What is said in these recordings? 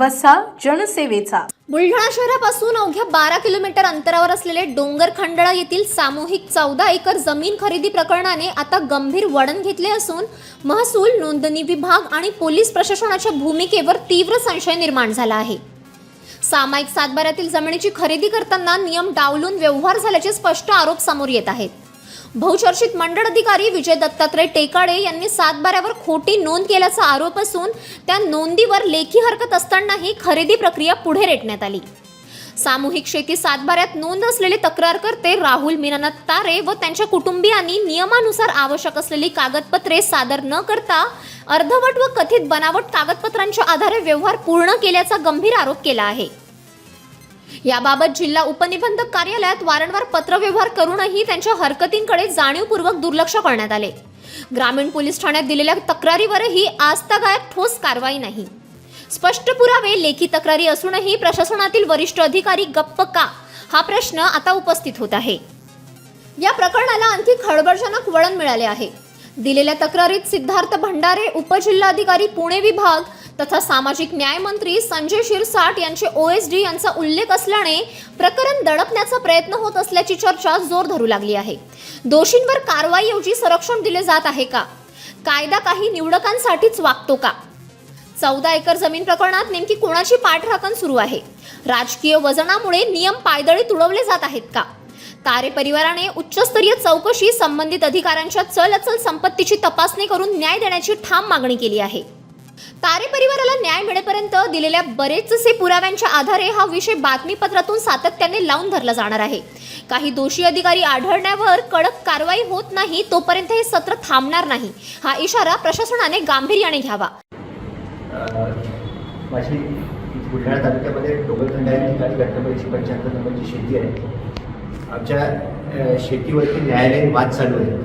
वसा जनसेवेचा. बुलढाणा शहरापासून अवघ्या बारा किलोमीटर अंतरावर असलेले डोंगर खंडाळा येथील सामूहिक चौदा एकर जमीन खरेदी प्रकरणाने आता गंभीर वळण घेतले असून महसूल नोंदणी विभाग आणि पोलीस प्रशासनाच्या भूमिकेवर तीव्र संशय निर्माण झाला आहे. सामायिक सातबाऱ्यातील जमिनीची खरेदी करताना नियम डावलून व्यवहार झाल्याचे स्पष्ट आरोप समोर येत आहेत. बहुचर्चित मंडळ अधिकारी विजय दत्तात्रय टेकाडे यांनी सातबाऱ्यावर खोटी नोंद केल्याचा आरोप असून त्या नोंदीवर लेखी हरकत असतानाही खरेदी प्रक्रिया पुढे रेटण्यात आली. सामूहिक शेती सातबाऱ्यात नोंद असलेले तक्रारकर्ते राहुल मीनानाथ तारे व त्यांच्या कुटुंबियांनी नियमानुसार आवश्यक असलेली कागदपत्रे सादर न करता अर्धवट व कथित बनावट कागदपत्रांच्या आधारे व्यवहार पूर्ण केल्याचा गंभीर आरोप केला आहे. याबाबत जिल्हा उपनिबंधक कार्यालयात वारंवार पत्रव्यवहार करूनही त्यांच्या हरकतींकडे जाणीवपूर्वक दुर्लक्ष करण्यात आले. ग्रामीण पोलीस ठाण्यात दिलेल्या तक्रारीवरही आजतागायत ठोस कारवाई नाही. स्पष्ट पुरावे लेखी तक्रारी असूनही प्रशासनातील वरिष्ठ अधिकारी गप्प का? हा प्रश्न आता उपस्थित होत आहे. या प्रकरणाला आणखी खळबळजनक वळण मिळाले आहे. दिलेल्या तक्रारीत सिद्धार्थ भंडारे उपजिल्हाधिकारी पुणे विभाग तथा सामाजिक न्याय मंत्री संजय शिरसाट यांचे ओएसडी यांचा उल्लेख असल्याने प्रकरण दडपण्याचा प्रयत्न होत असल्याची चर्चा जोर धरू लागली आहे. दोषींवर कारवाईऐवजी संरक्षण दिले जात आहे का? कायदा काही निवडकांसाठीच वागतो का? चौदा एकर जमीन प्रकरणात नेमकी कोणाची पाठराखण सुरू आहे? राजकीय वजनामुळे नियम पायदळी तुडवले जात आहेत का? तारे परिवाराने उच्चस्तरीय चौकशी संबंधित अधिकाऱ्यांच्या चल अचल संपत्तीची तपासणी करून न्याय देण्याची ठाम मागणी केली आहे. तारे परिवाराला न्याय मिळेपर्यंत दिलेल्या बरेचसे पुराव्यांच्या आधारे हा विषय बातमीपत्रातून सातत्याने लावून धरला जाणार आहे. काही दोषी अधिकारी आढळण्यावर कडक कारवाई होत नाही तोपर्यंत हे सत्र थांबणार नाही. हा इशारा प्रशासनाने गांभीर्याने घ्यावा. माझी बुलढाणा तालुक्यामध्ये टोगलखंडा या ठिकाणी पंच्याहत्तर नंबरची शेती आहे. आमच्या शेतीवरती न्यायालयीन वाद चालू आहे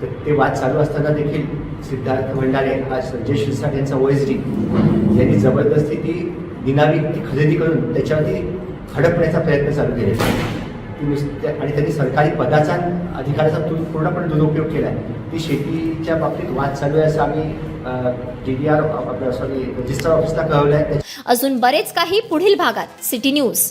तर ते वाद चालू असताना देखील सिद्धार्थ भंडारे हा संजय शिरसाट यांचा वैजरी डी यांनी जबरदस्ती ती निनावी ती खरेदी करून त्याच्यावरती हडपण्याचा प्रयत्न चालू केलेला आहे. ती आणि त्यांनी सरकारी पदाचा अधिकाराचा पूर्णपणे दुरुपयोग केला आहे. ती शेतीच्या बाबतीत वाद चालू आहे असं आम्ही D D R sorry register ऑफिसला कळवलं आहे अजून बरेच काही पुढील भागात. City news